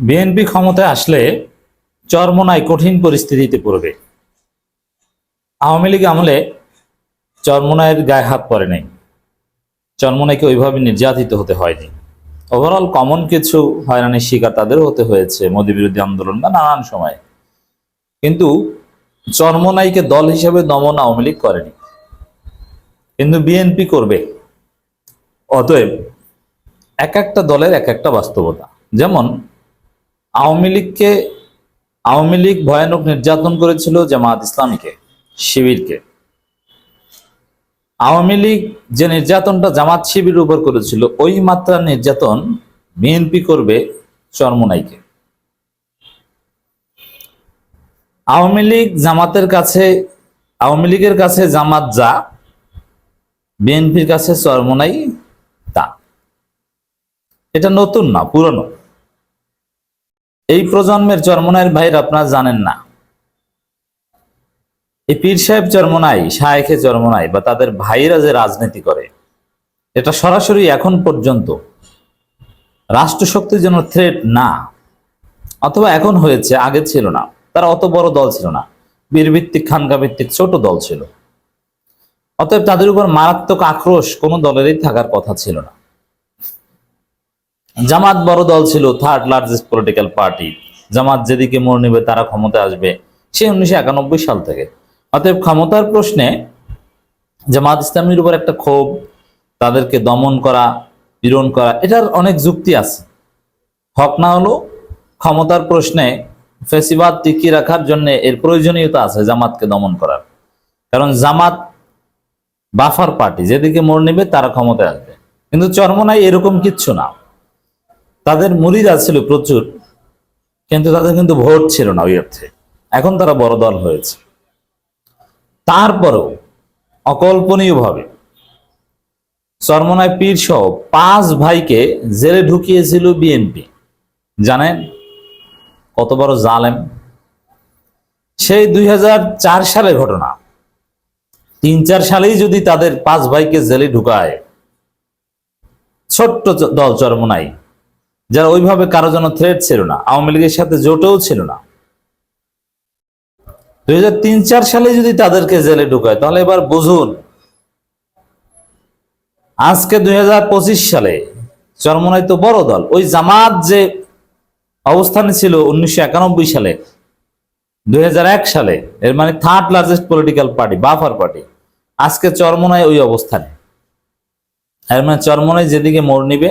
BNP ক্ষমতায় আসলে চরমনায় কঠিন পরিস্থিতিতে পড়বে। আওয়ামী লীগ আমলে চরমনায়ের গায়ে হাত পড়ে নাই। চরমনাইকে ওইভাবে নির্যাতিত হতে হয়নি। ওভারঅল কমন কিছু হয়রানির শিকার তাদেরও হতে হয়েছে, মোদী বিরোধী আন্দোলন বা নানান সময়। কিন্তু চরমনাইকে দল হিসেবে দমন আওয়ামী লীগ করেনি। কিন্তু বিএনপি করবে। অতএব এক একটা দলের এক একটা বাস্তবতা। যেমন আওয়ামী লীগকে, আওয়ামী লীগ ভয়ানক নির্যাতন করেছিল জামাত ইসলামীকে, শিবিরকে। আওয়ামী লীগ যে নির্যাতনটা জামাত শিবির উপর করেছিল, ওই মাত্রার নির্যাতন বিএনপি করবে চরমনাইকে। আওয়ামী লীগ জামাতের কাছে, আওয়ামী লীগের কাছে জামাত যা, বিএনপির কাছে চরমনাই তা। এটা নতুন না, পুরনো। এই প্রজন্মের চরমনাইয়ের ভাইরা আপনারা জানেন না। এই পীর সাহেব চরমনাই শায়েখে চরমনাই বা তাদের ভাইরা যে রাজনীতি করে, এটা সরাসরি এখন পর্যন্ত রাষ্ট্রশক্তির জন্য থ্রেট না, অথবা এখন হয়েছে, আগে ছিল না। তারা অত বড় দল ছিল না। বীরভিত্তিক খানকা ভিত্তিক ছোট দল ছিল। অতএব তাদের উপর মারাত্মক আক্রোশ কোনো দলেরই থাকার কথা ছিল না। জামাত বড় দল ছিল third largest political party Jamaat যেদিকে মোড় নেবে, তারা ক্ষমতায় আসবে। সে উনিশশো একানব্বই সাল থেকে। অতএব ক্ষমতার প্রশ্নে জামাত ইসলামীর উপর একটা ক্ষোভ, তাদেরকে দমন করা, পীড়ন করা, এটার অনেক যুক্তি আছে। হক না হলো, ক্ষমতার প্রশ্নে ফেসিবাদ টিকিয়ে রাখার জন্য এর প্রয়োজনীয়তা আছে জামাতকে দমন করার। কারণ জামাত বাফার পার্টি, যেদিকে মোড় নেবে, তারা ক্ষমতায় আসবে। কিন্তু চরমনাই এরকম কিচ্ছু না। তাদের মুরিদা ছিল প্রচুর, কিন্তু তাদের কিন্তু ভোট ছিল না ওই অর্থে। এখন তারা বড় দল হয়েছে। তারপরেও অকল্পনীয়ভাবে চরমনায় পীর সহ পাঁচ ভাইকে জেলে ঢুকিয়েছিল বিএনপি জানেন কত বড় জালেম? সেই দুই হাজার চার সালের ঘটনা। তিন চার সালেই যদি তাদের পাঁচ ভাইকে জেলে ঢুকায়, ছোট্ট দল চরমনাই যারা ওইভাবে কারও জন্য থ্রেট ছিল না, আওয়ামী লীগের সাথে জোটেও ছিল না। দুই হাজার তিন, চার সালে যদি তাদেরকে জেলে ঢুকায়, তাহলে এবার বুঝুন, আজকে দুই হাজার পঁচিশ সালে চরমনাই তো বড় দল, ওই জামাত যে অবস্থানে ছিল উনিশশো একানব্বই সালে, দুই হাজার এক সালে, এর মানে third largest political party buffer party আজকে চরমনায় ওই অবস্থানে। এর মানে চরমনায় যেদিকে মোড় নিবে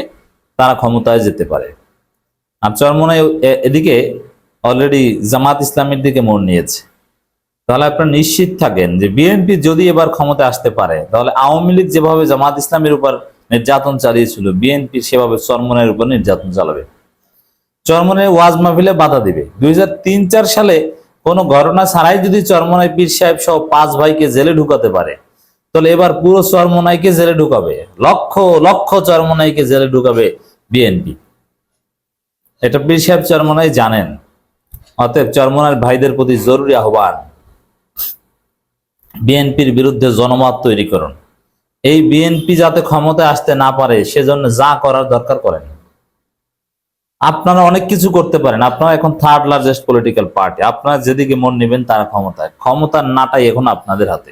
তারা ক্ষমতায় যেতে পারে। আর চরমনায় এ- এদিকে অলরেডি জামাত ইসলামের দিকে মোড় নিয়েছে। তাহলে আপনারা নিশ্চিত থাকেন যে বিএনপি যদি এবার ক্ষমতায় আসতে পারে, তাহলে আওয়ামী লীগ যেভাবে জামাত ইসলামের উপর নির্যাতন চালিয়েছিল বিএনপি সেভাবে চরমনের উপর নির্যাতন চালাবে। চরমনের ওয়াজ মাহফিলে বাধা দিবে। দুই হাজার সালে কোনো ঘটনা ছাড়াই যদি চরমনাই পীর সাহেব সহ পাঁচ ভাইকে জেলে ঢুকাতে পারে, তাহলে এবার পুরো চরমনাইকে জেলে ঢুকাবে। লক্ষ লক্ষ চরমনাইকে জেলে ঢুকাবে। বিএনপি এটা পীর সাহেব চরমনাই জানেন। অতএব চরমনার ভাইদের প্রতি জরুরি আহ্বান বিএনপির বিরুদ্ধে জনমত তৈরি করুন। এই বিএনপি যাতে ক্ষমতায় আসতে না পারে, সেজন্য যা করার দরকার করেন। আপনারা অনেক কিছু করতে পারেন। আপনারা এখন থার্ড লার্জেস্ট পলিটিক্যাল পার্টি আপনারা যেদিকে মন নেবেন তারা ক্ষমতায়। ক্ষমতার নাটাই এখন আপনাদের হাতে।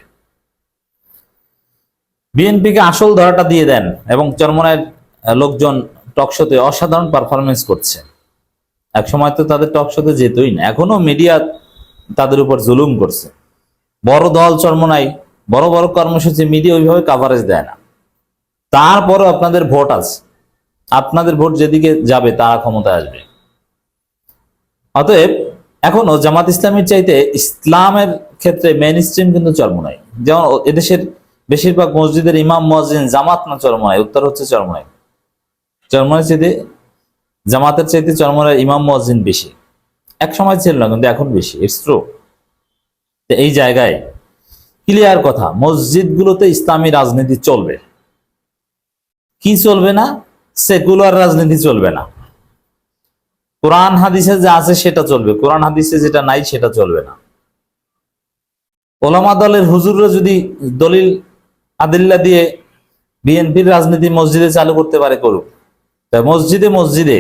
বিএনপিকে আসল ধরাটা দিয়ে দেন এবং চরমনায় লোকজন টকশোতে অসাধারণ পারফরমেন্স করছে। এক সময় তো তাদের টকশোতে যেতই না, এখনও মিডিয়া তাদের উপর জুলুম করছে। বড় দল চরমনাই, বড় বড় কর্মসূচি মিডিয়া ওইভাবে কাভারেজ দেয় না। তারপরও আপনাদের ভোট আছে। আপনাদের ভোট যেদিকে যাবে, তারা ক্ষমতায় আসবে। অতএব, এখনও জামাত ইসলামের চাইতে ইসলামের ক্ষেত্রে মেন স্ট্রিম কিন্তু চরমনাই। যেমন এদেশের বেশিরভাগ মসজিদের ইমাম মসজিদ জামাত না চরমনাই, উত্তর হচ্ছে চরমনাই। চরমনাই চাইতে, জামাতের চাইতে চরমনাই ইমাম মসজিদ বেশি। এক সময় ছিল না, কিন্তু এখন বেশি। ইটস ট্রু এই জায়গায় ক্লিয়ার কথা, মসজিদগুলোতে ইসলামী রাজনীতি চলবে। কি চলবে না? সেকুলার রাজনীতি চলবে না। কোরআন হাদিসে যা আছে সেটা চলবে। কোরআন হাদিসে যেটা নাই সেটা চলবে না। ওলামা দলের হুজুররা যদি দলিল আদিল্লা দিয়ে বিএনপির রাজনীতি মসজিদে চালু করতে পারে, করুক। তা মসজিদে মসজিদে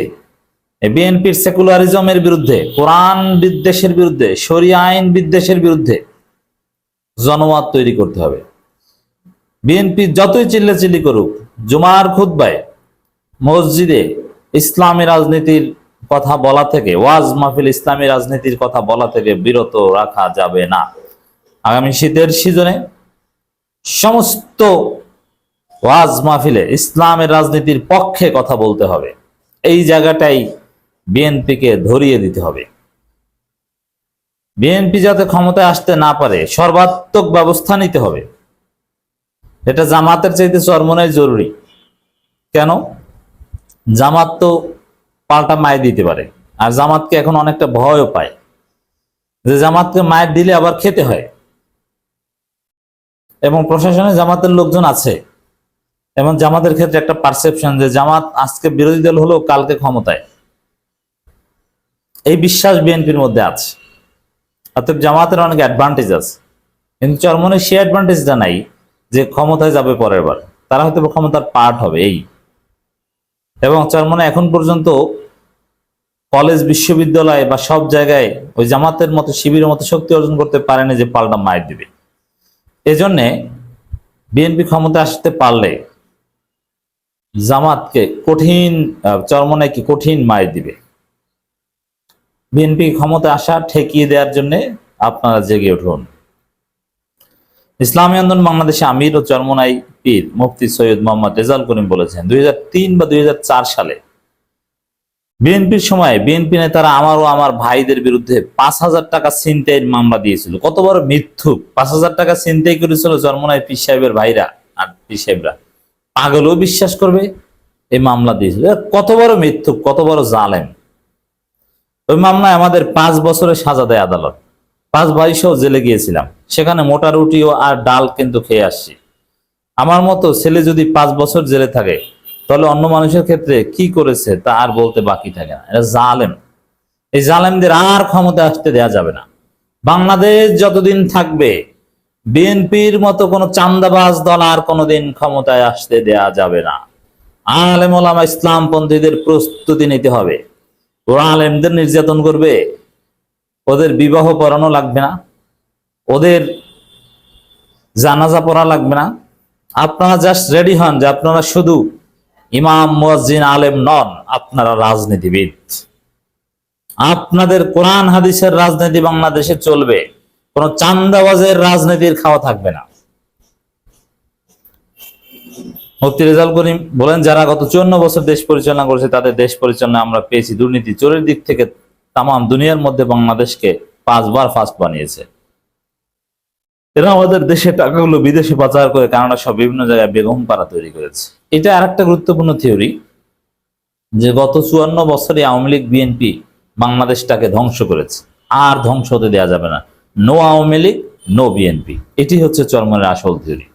বিএনপির সেকুলারিজমের বিরুদ্ধে, কোরআন বিদ্বেষের বিরুদ্ধে, শরিয়া আইন বিদ্বেষের বিরুদ্ধে জনমত তৈরি করতে হবে। বিএনপি যতই চিল্লাচিল্লি করুক, জুমার খুদ্বায় মসজিদে ইসলামী রাজনীতির কথা বলা থেকে, ওয়াজ মাহফিল ইসলামী রাজনীতির কথা বলা থেকে বিরত রাখা যাবে না। আগামী শীতের সিজনে সমস্ত ওয়াজ মাহফিলে ইসলামের রাজনীতির পক্ষে কথা বলতে হবে। এই জায়গাটাই বিএনপিকে ধরিয়ে দিতে হবে। বিএনপি যাতে ক্ষমতায় আসতে না পারে, সর্বাত্মক ব্যবস্থা নিতে হবে। এটা জামাতের চাইতে চরমনাই জরুরি। কেন? জামাত তো পাল্টা মায় দিতে পারে, আর জামাতকে এখন অনেকটা ভয়ও পায়। যে জামাতকে মায়ের দিলে আবার খেতে হয়। এবং প্রশাসনে জামাতের লোকজন আছে। এবং জামাতের ক্ষেত্রে একটা পারসেপশন যে জামাত আজকে বিরোধী দল হলো কালকে ক্ষমতায়। এই বিশ্বাস বিএনপির মধ্যে আছে। অর্থাৎ জামাতের অনেক অ্যাডভান্টেজ আছে। কিন্তু চরমনের সে অ্যাডভান্টেজটা নাই যে ক্ষমতায় যাবে পরের বার। তারা হয়তো ক্ষমতার পার্ট হবে, এই। এবং চরমনে এখন পর্যন্ত কলেজ বিশ্ববিদ্যালয় বা সব জায়গায় ওই জামাতের মতো, শিবিরের মতো শক্তি অর্জন করতে পারেনি যে পাল্টা মায়ের দিবে। এজন্যে বিএনপি ক্ষমতা আসতে পারলে জামাতকে কঠিন চরমনায় কঠিন মায়ের দিবে। বিএনপি ক্ষমতা আসা, ঠেকিয়ে দেওয়ার জন্য আপনারা জেগে উঠুন। ইসলামী আন্দোলন বাংলাদেশে আমির ও চরমনাই পীর মুফতি সৈয়দ মোহাম্মদ রেজাল করিম বলেছেন, দুই হাজার তিন বা দুই হাজার চার সালে। বিএনপির সময় বিএনপি নেতারা আমার ও আমার ভাইদের বিরুদ্ধে পাঁচ হাজার টাকা ছিনতাইয়ের মামলা দিয়েছিল। কত বড় মিথ্যুক। পাঁচ হাজার টাকা ছিনতাই করেছিল চরমনাই পীর সাহেবের ভাইরা আর পীর সাহেবরা। পাগলও বিশ্বাস করবে, এই মামলা দিয়েছিল। কত বড় মৃত্যু, কত বড় জালেম। ওই মামলায় আমাদের পাঁচ বছরের সাজা দেয় আদালত। পাঁচ সহ জেলে গিয়েছিলাম। সেখানে মোটা রুটিও আর ডাল কিন্তু খেয়ে আসছি। আমার মতো ছেলে যদি পাঁচ বছর জেলে থাকে, তাহলে অন্য মানুষের ক্ষেত্রে কি করেছে তা আর বলতে বাকি থাকে না। এটা জালেম। এই জালেমদের আর ক্ষমতা আসতে দেয়া যাবে না। বাংলাদেশ যতদিন থাকবে বিএনপির মতো কোনো চান্দাবাজ দল আর কোনোদিন ক্ষমতায় আসতে দেয়া যাবে না। আলেম ওলামা ইসলামপন্থীদের প্রস্তুতি নিতে হবে। ওরা আলেমদের নির্যাতন করবে। ওদের বিবাহ পড়ানো লাগবে না। ওদের জানাজা পড়া লাগবে না। আপনারা জাস্ট রেডি হন যে আপনারা শুধু ইমাম, মুয়াজ্জিন, আলেম নন, আপনারা রাজনীতিবিদ। আপনাদের কোরআন, হাদিসের রাজনীতি বাংলাদেশে চলবে। কোন চান্দাবাজের রাজনীতির খাওয়া থাকবে না। মুফতি রেজাল করিম বলেন, যারা গত চুয়ান্ন বছর দেশ পরিচালনা করেছে, তাদের দেশ পরিচালনা আমরা পেয়েছি দুর্নীতি। চোরের দিক থেকে তাম দুনিয়ার মধ্যে বাংলাদেশকে পাঁচবার ফার্স্ট বানিয়েছে। এরা আমাদের দেশে টাকাগুলো বিদেশে পাচার করে কানাডা সব বিভিন্ন জায়গায় বেগম পাড়া তৈরি করেছে। এটা আরেকটা গুরুত্বপূর্ণ থিওরি যে গত চুয়ান্ন বছরে আওয়ামী লীগ, বিএনপি বাংলাদেশটাকে ধ্বংস করেছে। আর ধ্বংস হতে দেওয়া যাবে না। No Awami League no BNP এটি হচ্ছে চরমনের আসল থিওরি।